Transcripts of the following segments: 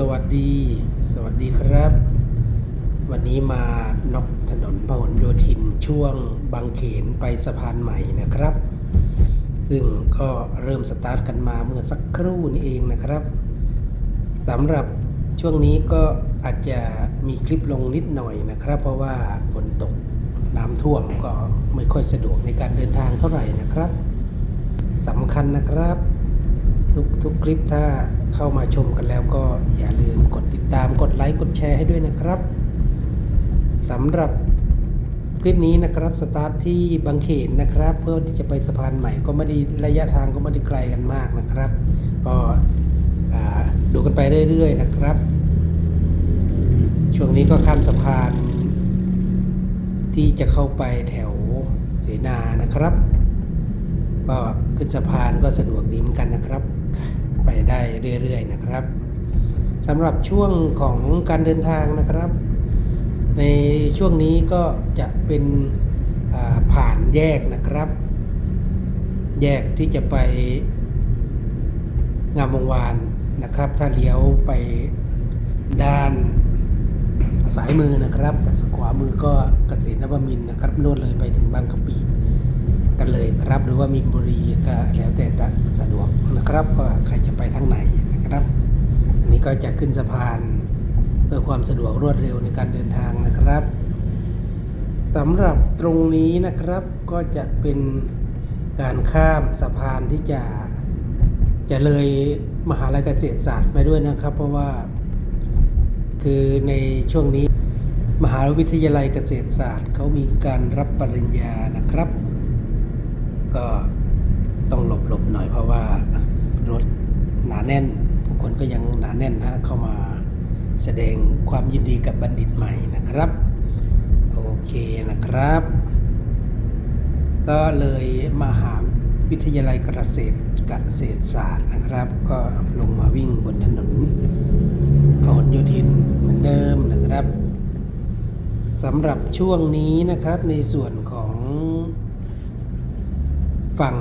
สวัสดี สวัสดีครับ วันนี้มานอกถนนพหลโยธินช่วงบางเขนไปสะพานใหม่นะครับ ซึ่งก็เริ่มสตาร์ทกันมาเมื่อสักครู่นี้เองนะครับสำหรับช่วงนี้ก็อาจจะมีคลิปลงนิดหน่อยนะครับ เพราะว่าฝนตกน้ำท่วมก็ไม่ค่อยสะดวกในการเดินทางเท่าไหร่นะครับสำคัญนะครับ ทุกทุกคลิปถ้าเข้ามาชมกันแล้วก็อย่าลืมกดติดตามกดไลค์กดแชร์ให้ด้วยนะครับสำหรับคลิปนี้นะครับสตาร์ทที่บางเขนนะครับ เพื่อที่จะไปสะพานใหม่ก็ไม่ได้ระยะทางก็ไม่ได้ไกลกันมากนะครับ ก็ดูกันไปเรื่อยๆนะครับ ช่วงนี้ก็ข้ามสะพาน ที่จะเข้าไปแถวเสนานะครับ ก็ขึ้นสะพานก็สะดวกดีเหมือนกันนะครับ ไปได้เรื่อยๆนะครับสำหรับช่วงของการเดินทางนะครับ ในช่วงนี้ก็จะเป็นผ่านแยกนะครับ แยกที่จะไปงามวงวานนะครับ ถ้าเลี้ยวไปด้านสายมือนะครับ แต่ขวามือก็เกษตรนวมินนะครับโน่นเลยไปถึงบางกะปิ กันเลยครับ หรือว่ามีนบุรีก็แล้วแต่สะดวกนะครับว่าใครจะไปทางไหนนะครับ อันนี้ก็จะขึ้นสะพานเพื่อความสะดวกรวดเร็วในการเดินทางนะครับสำหรับตรงนี้นะครับก็จะเป็นการข้ามสะพานที่จะจะเลยมหาลัยเกษตรศาสตร์ไปด้วยนะครับ เพราะว่า คือในช่วงนี้มหาวิทยาลัยเกษตรศาสตร์เขามีการรับปริญญานะครับ ก็ต้องหลบหลบๆหน่อยเพราะว่ารถหนาแน่น ผู้คนก็ยังหนาแน่นนะเข้ามาแสดงความยินดีกับบัณฑิตใหม่นะครับ โอเคนะครับ ก็เลยมาหาวิทยาลัยเกษตรเกษตรศาสตร์นะครับ ก็ลงมาวิ่งบนถนนพหลโยธินเหมือนเดิมนะครับสำหรับช่วงนี้นะครับในส่วนของ ฝั่ง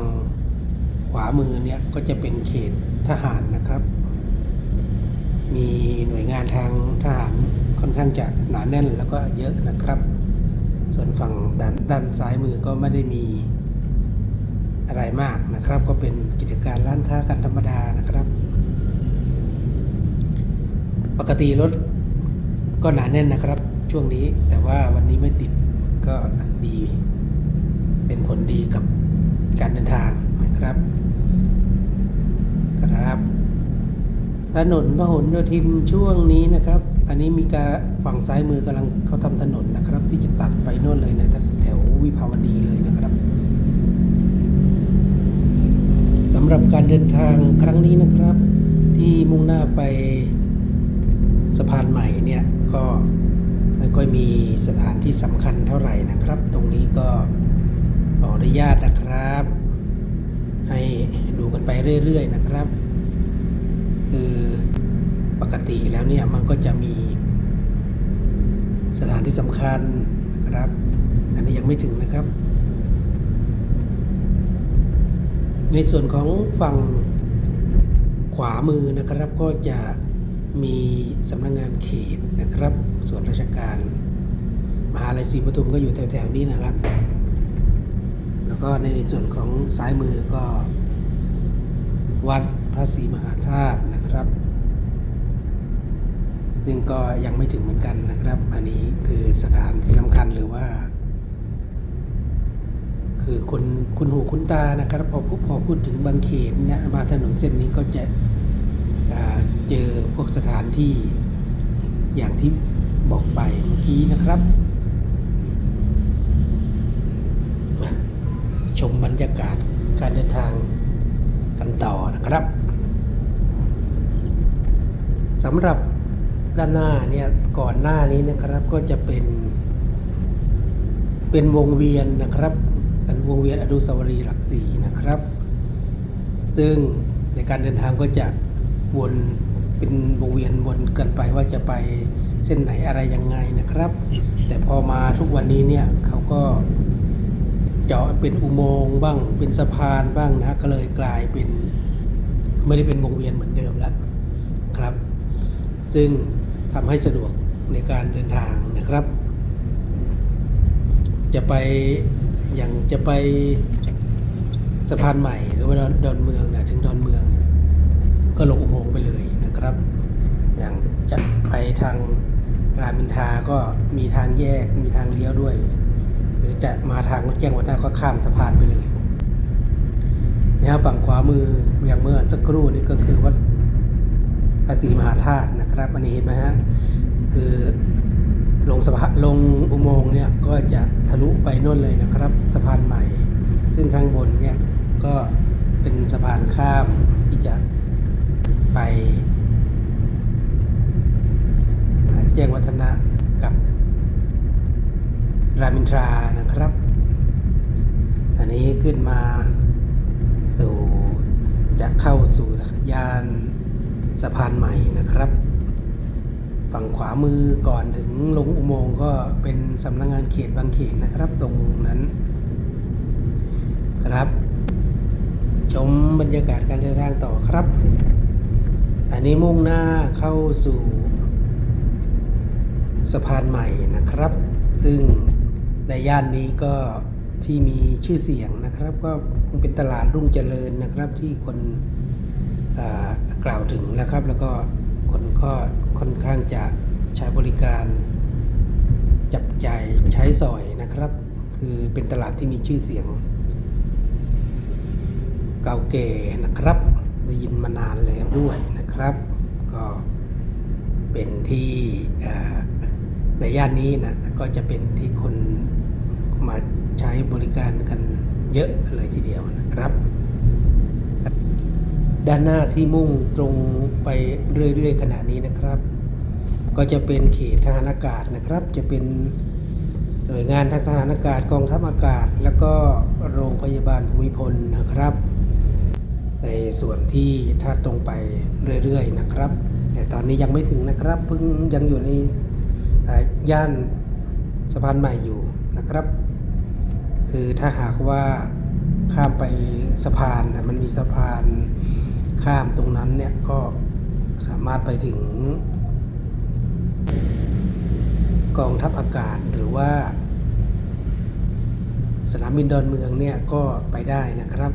ขวามือเนี่ยก็จะเป็นเขตทหารนะครับ มีหน่วยงานทางทหารค่อนข้างจะหนาแน่นแล้วก็เยอะนะครับ ส่วนฝั่งด้านด้านซ้ายมือก็ไม่ได้มีอะไรมากนะครับ ก็เป็นกิจการร้านค้ากันธรรมดานะครับ ปกติรถก็หนาแน่นนะครับ ช่วงนี้แต่ว่าวันนี้ไม่ติดก็ดี เป็นผลดีกับ การเดินทางนะครับครับถนนพหลโยธินช่วงนี้นะครับ อันนี้มีการฝั่งซ้ายมือกำลังเขาทำถนนนะครับ ที่จะตัดไปโน่นเลยนะแถววิภาวดีเลยนะครับสำหรับการเดินทางครั้งนี้นะครับ ที่มุ่งหน้าไปสะพานใหม่เนี่ยก็ไม่ค่อยมีสถานที่สำคัญเท่าไหร่นะครับ ตรงนี้ก็ ออนุญาตนะครับ ให้ดูกันไปเรื่อย ๆ นะครับ คือปกติแล้วเนี่ยมันก็จะมีสถานที่สำคัญนะครับ อันนี้ยังไม่ถึงนะครับ ในส่วนของฝั่งขวามือนะครับก็จะมีสำนักงงานเขตนะครับ ส่วนราชการ มหาลัยศรีปทุมก็อยู่แถวๆนี้นะครับ ก็ในส่วนของซ้ายมือก็ วัดพระศรีมหาธาตุนะครับ ซึ่งก็ยังไม่ถึงเหมือนกันนะครับ อันนี้คือสถานที่สำคัญหรือว่า คือคนคุณหูคุณตานะครับ พอพูดพอพูดถึงบางเขนเนะมาถนนเส้นนี้ก็จะเจอพวกสถานที่อย่างที่บอกไปเมื่อกี้นะครับ ชมบรรยากาศการเดินทางกันต่อนะครับสำหรับด้านหน้าเนี่ยก่อนหน้านี้นะครับก็จะเป็น เป็นวงเวียนนะครับอันวงเวียนอนุสาวรีย์หลักสี่นะครับ ซึ่งในการเดินทางก็จะวนเป็นวงเวียนวนกันไปว่าจะไปเส้นไหนอะไรยังไงนะครับ แต่พอมาทุกวันนี้เนี่ยเขาก็ เจาะเป็นอุโมงค์บ้างเป็นสะพานบ้างนะก็เลยกลายเป็นไม่ได้เป็นวงเวียนเหมือนเดิมแล้วครับ ซึ่งทำให้สะดวกในการเดินทางนะครับ จะไปอย่างจะไปสะพานใหม่หรือว่าดอนดอนเมืองนะถึงดอนเมือง ก็ลงอุโมงค์ไปเลยนะครับ อย่างจะไปทางรามอินทาก็มีทางแยกมีทางเลี้ยวด้วย หรือจะมาทางวัดแจ้งวัฒนะก็ข้ามสะพานไปเลยนะครับฝั่งขวามืออย่างเมื่อสักครู่นี้ก็คือวัดภาษีมหาธาตุนะครับอันนี้เห็นไหมฮะคือลงสะพานลงอุโมงค์เนี่ยก็จะทะลุไปน่นเลยนะครับสะพานใหม่ ซึ่งข้างบนเนี่ยก็เป็นสะพานข้ามที่จะไปแจ้งวัฒนะ รามอินทรานะครับ อันนี้ขึ้นมาสู่จะเข้าสู่ยานสะพานใหม่นะครับ ฝั่งขวามือก่อนถึงลงอุโมงค์ก็เป็นสำนักงงานเขตบางเขนนะครับ ตรงนั้น ครับ ชมบรรยากาศการเดินทางต่อครับ อันนี้มุ่งหน้าเข้าสู่สะพานใหม่นะครับ ซึ่ง ในย่านนี้ก็ที่มีชื่อเสียงนะครับ ก็คงเป็นตลาดรุ่งเจริญนะครับ ที่คนกล่าวถึงนะครับ แล้วก็คนก็ค่อนข้างจะใช้บริการจับจ่ายใช้สอยนะครับ คือเป็นตลาดที่มีชื่อเสียง เก่าแก่นะครับ ได้ยินมานานแล้วด้วยนะครับ ก็เป็นที่ ในย่านนี้นะก็จะเป็นที่คนมาใช้บริการกันเยอะเลยทีเดียวนะครับ ด้านหน้าที่มุ่งตรงไปเรื่อยๆขณะนี้นะครับ ก็จะเป็นเขตทหารอากาศนะครับ จะเป็นหน่วยงานทางทหารอากาศกองทัพอากาศ แล้วก็โรงพยาบาลภูมิพลนะครับ ในส่วนที่ถ้าตรงไปเรื่อยๆนะครับ แต่ตอนนี้ยังไม่ถึงนะครับเพิ่งยังอยู่ใน ย่านสะพานใหม่อยู่นะครับ คือถ้าหากว่าข้ามไปสะพานมันมีสะพานข้ามตรงนั้นเนี่ยก็สามารถไปถึง กองทัพอากาศหรือว่า สนามบินดอนเมืองเนี่ยก็ไปได้นะครับ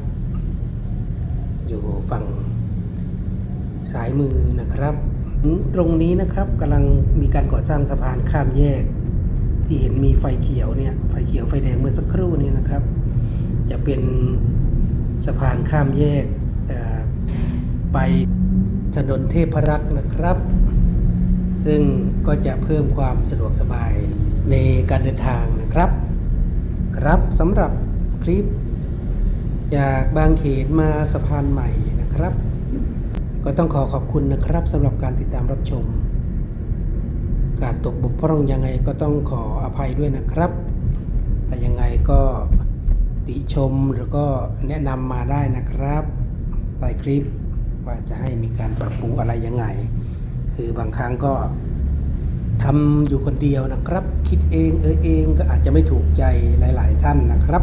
อยู่ฝั่งซ้ายมือนะครับ ตรงนี้นะครับกำลังมีการก่อสร้างสะพานข้ามแยก ที่เห็นมีไฟเขียวเนี่ยไฟเขียวไฟแดงเมื่อสักครู่นี้นะครับ จะเป็นสะพานข้ามแยกไปถนนเทพรักษ์นะครับ ซึ่งก็จะเพิ่มความสะดวกสบายในการเดินทางนะครับ ครับสำหรับคลิป จากบางเขนมาสะพานใหม่นะครับ ก็ต้องขอขอบคุณนะครับสำหรับการติดตามรับชม การตกบกพร่องยังไงก็ต้องขออภัยด้วยนะครับแต่ยังไงก็ติชมหรือก็แนะนำมาได้นะครับใต้คลิปว่าจะให้มีการปรับปรุงอะไรยังไง คือบางครั้งก็ทำอยู่คนเดียวนะครับ คิดเองเออเองก็อาจจะไม่ถูกใจหลาย ๆ ท่านนะครับ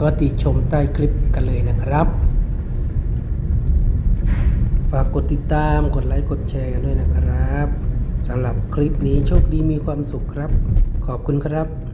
ก็ติชมใต้คลิปกันเลยนะครับ ฝากกดติดตามกดไลค์กดแชร์กันด้วยนะครับสำหรับคลิปนี้โชคดีมีความสุขครับ ขอบคุณครับ